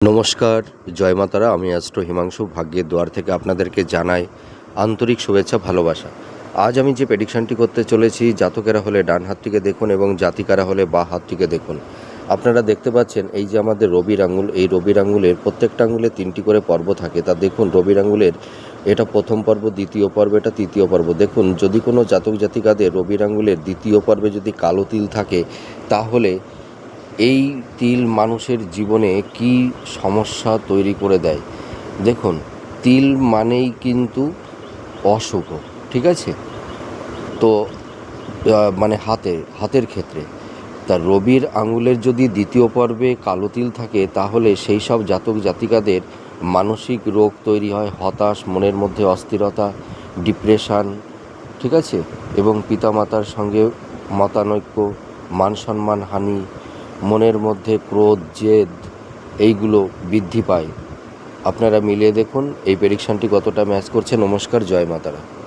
নমস্কার, জয় মাতারা। আমি অ্যাস্ট্রো হিমাংশু, ভাগ্যের দুয়ার থেকে আপনাদেরকে জানাই আন্তরিক শুভেচ্ছা, ভালোবাসা। আজ আমি যে প্রেডিকশনটি করতে চলেছি, জাতকেরা হলে ডান হাতটিকে দেখুন এবং জাতিকারা হলে বা হাতটিকে দেখুন। আপনারা দেখতে পাচ্ছেন, এই যে আমাদের রবির আঙ্গুল এই রবির আঙ্গুলের প্রত্যেকটা আঙ্গুলে তিনটি করে পর্ব থাকে। তা দেখুন, রবির আঙ্গুলের এটা প্রথম পর্ব, দ্বিতীয় পর্ব, এটা তৃতীয় পর্ব। দেখুন, যদি কোনো জাতক জাতিকাদের রবির আঙ্গুলের দ্বিতীয় পর্বে যদি কালো তিল থাকে, তাহলে এই তিল মানুষের জীবনে কি সমস্যা তৈরি করে দেয়? দেখুন, তিল মানেই কিন্তু অশুভ ঠিক আছে? তো মানে হাতে, হাতের ক্ষেত্রে। তা রবির আঙুলের যদি দ্বিতীয় পর্বে কালো তিল থাকে, তাহলে সেই সব জাতক জাতিকাদের মানসিক রোগ তৈরি হয়, হতাশ, মনের মধ্যে অস্থিরতা, ডিপ্রেশান, ঠিক আছে? এবং পিতামাতার সঙ্গে মতানৈক্য, মান সম্মান, হানি মনের মধ্যে ক্রোধ, জেদ, এইগুলো বৃদ্ধি পায়। আপনারা মিলিয়ে দেখুন, এই প্রেডিকশানটি কতটা ম্যাচ করছে। নমস্কার, জয় মাতারা।